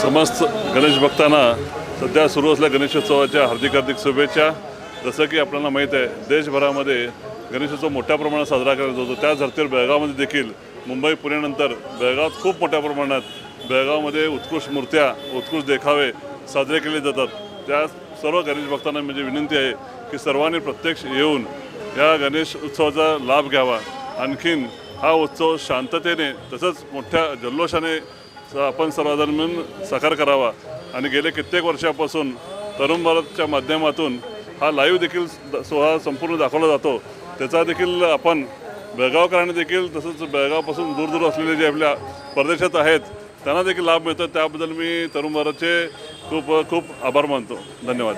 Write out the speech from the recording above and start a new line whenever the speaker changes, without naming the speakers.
समस्त गणेश भक्तांना सध्या सुरू असल्या गणेशोत्सवाच्या हार्दिक हार्दिक शुभेच्छा. जसं की आपल्याला माहीत आहे देशभरामध्ये गणेशोत्सव मोठ्या प्रमाणात साजरा करण्यात होतो. त्या धर्तीवर बेळगावमध्ये देखील मुंबई पुण्यानंतर बेळगावात खूप मोठ्या प्रमाणात बेळगावमध्ये उत्कृष्ट मूर्त्या उत्कृष्ट देखावे साजरे केले जातात. त्या सर्व गणेश भक्तांना म्हणजे विनंती आहे की सर्वांनी प्रत्यक्ष येऊन या गणेश उत्सवाचा लाभ घ्यावा. आणखीन हा उत्सव शांततेने तसंच मोठ्या जल्लोषाने आपण सर्वजण मिळून साकार करावा. आणि गेले कित्येक वर्षापासून तरुण भारतच्या माध्यमातून हा लाईव्ह देखील सोहळा संपूर्ण दाखवला जातो. त्याचा देखील आपण बेळगावकरांनी देखील तसंच बेळगावपासून दूर दूर असलेले जे आपल्या परदेशात आहेत त्यांना देखील लाभ मिळतो. त्याबद्दल मी तरुण भारतचे खूप खूप आभार मानतो. धन्यवाद.